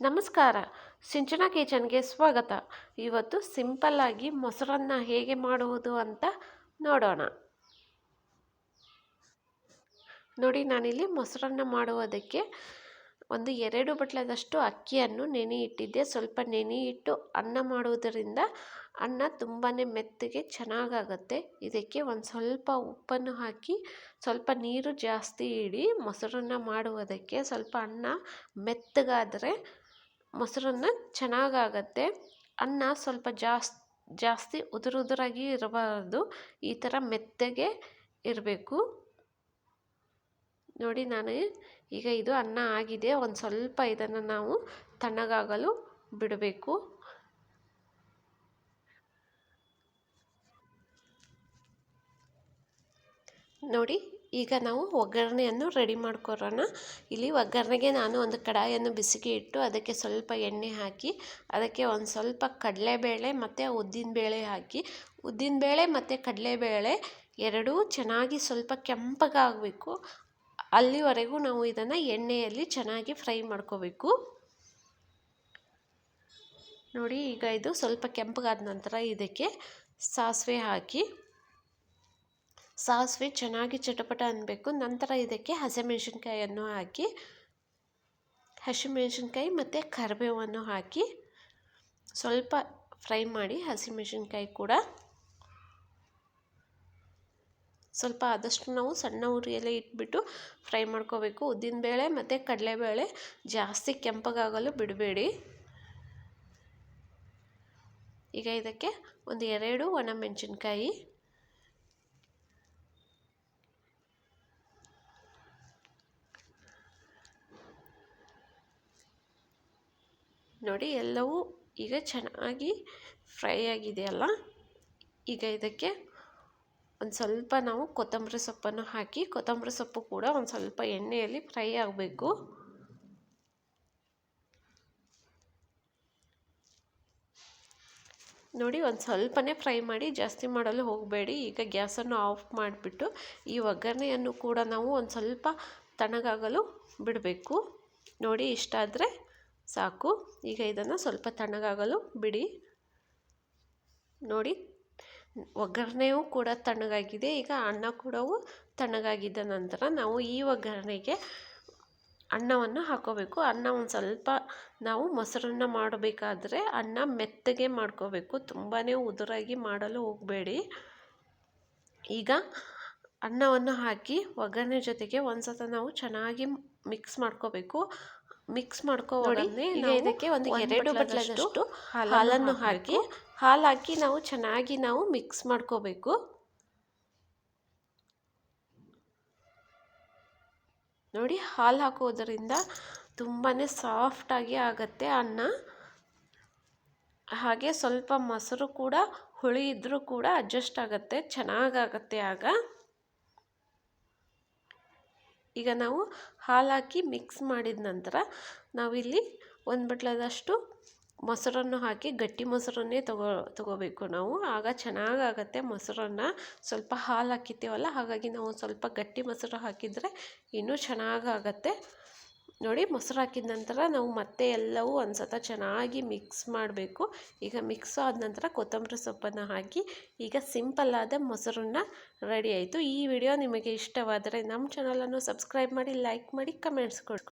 ನಮಸ್ಕಾರ. ಸಿಂಚನಾ ಕಿಚನ್ಗೆ ಸ್ವಾಗತ. ಇವತ್ತು ಸಿಂಪಲ್ಲಾಗಿ ಮೊಸರನ್ನ ಹೇಗೆ ಮಾಡುವುದು ಅಂತ ನೋಡೋಣ. ನೋಡಿ ನಾನಿಲ್ಲಿ ಮೊಸರನ್ನ ಮಾಡುವುದಕ್ಕೆ ಒಂದು ಎರಡು ಬಟ್ಲದಷ್ಟು ಅಕ್ಕಿಯನ್ನು ನೆನೆ ಇಟ್ಟಿದ್ದೆ ಸ್ವಲ್ಪ ನೆನೆ ಇಟ್ಟು ಅನ್ನ ಮಾಡುವುದರಿಂದ ಅನ್ನ ತುಂಬಾ ಮೆತ್ತಗೆ ಚೆನ್ನಾಗಾಗತ್ತೆ. ಇದಕ್ಕೆ ಒಂದು ಸ್ವಲ್ಪ ಉಪ್ಪನ್ನು ಹಾಕಿ ಸ್ವಲ್ಪ ನೀರು ಜಾಸ್ತಿ ಇಡಿ ಮೊಸರನ್ನ ಮಾಡುವುದಕ್ಕೆ ಸ್ವಲ್ಪ ಅನ್ನ ಮೆತ್ತಗಾದರೆ ಮೊಸರನ್ನ ಚೆನ್ನಾಗಾಗತ್ತೆ. ಅನ್ನ ಸ್ವಲ್ಪ ಜಾಸ್, ಜಾಸ್ತಿ ಉದುರುದುರಾಗಿ ಇರಬಾರ್ದು. ಈ ಥರ ಮೆತ್ತಗೆ ಇರಬೇಕು. ನೋಡಿ ನಾನು ಈಗ ಇದು ಅನ್ನ ಆಗಿದೆ, ಒಂದು ಸ್ವಲ್ಪ ಇದನ್ನು ನಾವು ತಣ್ಣಗಾಗಲು ಬಿಡಬೇಕು. ನೋಡಿ, ಈಗ ನಾವು ಒಗ್ಗರಣೆಯನ್ನು ರೆಡಿ ಮಾಡ್ಕೊರೋಣ ಇಲ್ಲಿ ಒಗ್ಗರಣೆಗೆ ನಾನು ಒಂದು ಕಡಾಯನ್ನು ಬಿಸಿಗೆ ಇಟ್ಟು ಅದಕ್ಕೆ ಸ್ವಲ್ಪ ಎಣ್ಣೆ ಹಾಕಿ, ಅದಕ್ಕೆ ಒಂದು ಸ್ವಲ್ಪ ಕಡಲೆಬೇಳೆ ಮತ್ತು ಉದ್ದಿನಬೇಳೆ ಹಾಕಿ ಉದ್ದಿನಬೇಳೆ ಮತ್ತು ಕಡಲೆಬೇಳೆ ಎರಡೂ ಚೆನ್ನಾಗಿ ಸ್ವಲ್ಪ ಕೆಂಪಗಾಗಬೇಕು. ಅಲ್ಲಿವರೆಗೂ ನಾವು ಇದನ್ನು ಎಣ್ಣೆಯಲ್ಲಿ ಚೆನ್ನಾಗಿ ಫ್ರೈ ಮಾಡ್ಕೋಬೇಕು. ನೋಡಿ, ಈಗ ಇದು ಸ್ವಲ್ಪ ಕೆಂಪಗಾದ ನಂತರ ಇದಕ್ಕೆ ಸಾಸಿವೆ ಹಾಕಿ. ಸಾಸಿವೆ ಚೆನ್ನಾಗಿ ಚಟಪಟ ಅನ್ನಬೇಕು ನಂತರ ಇದಕ್ಕೆ ಹಸಿಮೆಣಸಿನ್ಕಾಯನ್ನು ಹಾಕಿ. ಹಸಿಮೆಣಸಿನ್ಕಾಯಿ ಮತ್ತು ಕರಿಬೇವನ್ನು ಹಾಕಿ. ಸ್ವಲ್ಪ ಫ್ರೈ ಮಾಡಿ ಹಸಿಮೆಣಸಿನ್ಕಾಯಿ ಕೂಡ ಸ್ವಲ್ಪ ಆದಷ್ಟು ನಾವು ಸಣ್ಣ ಉರಿಯಲ್ಲೇ ಇಟ್ಬಿಟ್ಟು ಫ್ರೈ ಮಾಡ್ಕೋಬೇಕು. ಉದ್ದಿನಬೇಳೆ ಮತ್ತು ಕಡಲೆಬೇಳೆ ಜಾಸ್ತಿ ಕೆಂಪಗಾಗಲು ಬಿಡಬೇಡಿ. ಈಗ ಇದಕ್ಕೆ ಒಂದು ಎರಡು ಒಣಮೆಣಸಿನ್ಕಾಯಿ. ನೋಡಿ ಎಲ್ಲವೂ ಈಗ ಚೆನ್ನಾಗಿ ಫ್ರೈ ಆಗಿದೆಯಲ್ಲ. ಈಗ ಇದಕ್ಕೆ ಒಂದು ಸ್ವಲ್ಪ ನಾವು ಕೊತ್ತಂಬರಿ ಸೊಪ್ಪನ್ನು ಹಾಕಿ ಕೊತ್ತಂಬರಿ ಸೊಪ್ಪು ಕೂಡ ಒಂದು ಸ್ವಲ್ಪ ಎಣ್ಣೆಯಲ್ಲಿ ಫ್ರೈ ಆಗಬೇಕು. ನೋಡಿ ಒಂದು ಸ್ವಲ್ಪನೇ ಫ್ರೈ ಮಾಡಿ ಜಾಸ್ತಿ ಮಾಡಲು ಹೋಗಬೇಡಿ. ಈಗ ಗ್ಯಾಸನ್ನು ಆಫ್ ಮಾಡಿಬಿಟ್ಟು ಈ ಒಗ್ಗರಣೆಯನ್ನು ಕೂಡ ನಾವು ಒಂದು ಸ್ವಲ್ಪ ತಣ್ಣಗಾಗಲು ಬಿಡಬೇಕು. ನೋಡಿ ಇಷ್ಟಾದರೆ ಸಾಕು. ಈಗ ಇದನ್ನು ಸ್ವಲ್ಪ ತಣ್ಣಗಾಗಲು ಬಿಡಿ. ನೋಡಿ ಒಗ್ಗರಣೆಯೂ ಕೂಡ ತಣ್ಣಗಾಗಿದೆ. ಈಗ ಅನ್ನ ಕೂಡ ತಣ್ಣಗಾಗಿದ್ದ ನಂತರ ನಾವು ಈ ಒಗ್ಗರಣೆಗೆ ಅನ್ನವನ್ನು ಹಾಕೋಬೇಕು. ಅನ್ನ ಒಂದು ಸ್ವಲ್ಪ ನಾವು ಮೊಸರನ್ನ ಮಾಡಬೇಕಾದ್ರೆ ಅನ್ನ ಮೆತ್ತಗೆ ಮಾಡ್ಕೋಬೇಕು. ತುಂಬಾ ಉದುರಾಗಿ ಮಾಡಲು ಹೋಗಬೇಡಿ. ಈಗ ಅನ್ನವನ್ನು ಹಾಕಿ ಒಗ್ಗರಣೆ ಜೊತೆಗೆ ಒಂದು ಸತ ನಾವು ಚೆನ್ನಾಗಿ ಮಿಕ್ಸ್ ಮಾಡ್ಕೋಬೇಕು. ಮಿಕ್ಸ್ ಮಾಡ್ಕೋವಾಗಲೇ ಈಗ ಇದಕ್ಕೆ ಒಂದು ಎರಡು ಬಟ್ಲದಷ್ಟು ಹಾಲನ್ನು ಹಾಕಿ ಹಾಲು ಹಾಕಿ ನಾವು ಚೆನ್ನಾಗಿ ನಾವು ಮಿಕ್ಸ್ ಮಾಡ್ಕೋಬೇಕು. ನೋಡಿ ಹಾಲು ಹಾಕೋದರಿಂದ ತುಂಬಾ ಸಾಫ್ಟಾಗಿ ಆಗುತ್ತೆ ಅನ್ನ. ಹಾಗೆ ಸ್ವಲ್ಪ ಮೊಸರು ಕೂಡ, ಹುಳಿ ಇದ್ದರೂ ಕೂಡ ಅಡ್ಜಸ್ಟ್ ಆಗುತ್ತೆ ಚೆನ್ನಾಗಾಗತ್ತೆ ಆಗ. ಈಗ ನಾವು ಹಾಲು ಹಾಕಿ ಮಿಕ್ಸ್ ಮಾಡಿದ ನಂತರ ನಾವಿಲ್ಲಿ ಒಂದು ಬಟ್ಲದಷ್ಟು ಮೊಸರನ್ನು ಹಾಕಿ ಗಟ್ಟಿ ಮೊಸರನ್ನೇ ತಗೋ, ತಗೋಬೇಕು ನಾವು. ಆಗ ಚೆನ್ನಾಗಾಗತ್ತೆ ಮೊಸರನ್ನ. ಸ್ವಲ್ಪ ಹಾಲು ಹಾಕಿರ್ತೀವಲ್ಲ ಹಾಗಾಗಿ ನಾವು ಸ್ವಲ್ಪ ಗಟ್ಟಿ ಮೊಸರು ಹಾಕಿದರೆ ಇನ್ನೂ ಚೆನ್ನಾಗಾಗತ್ತೆ. ನೋಡಿ, ಮೊಸರು ಹಾಕಿದ ನಂತರ ನಾವು ಮತ್ತೆ ಎಲ್ಲವೂ ಒಂದು ಸತ ಚೆನ್ನಾಗಿ ಮಿಕ್ಸ್ ಮಾಡಬೇಕು. ಈಗ ಮಿಕ್ಸ್ ಆದ ನಂತರ ಕೊತ್ತಂಬರಿ ಸೊಪ್ಪನ್ನು ಹಾಕಿ ಈಗ ಸಿಂಪಲ್ಲಾದ ಮೊಸರನ್ನ ರೆಡಿ ಆಯಿತು. ಈ ವಿಡಿಯೋ ನಿಮಗೆ ಇಷ್ಟವಾದರೆ ನಮ್ಮ ಚಾನಲನ್ನು ಸಬ್ಸ್ಕ್ರೈಬ್ ಮಾಡಿ ಲೈಕ್ ಮಾಡಿ ಕಮೆಂಟ್ಸ್ ಕೊಡಿ.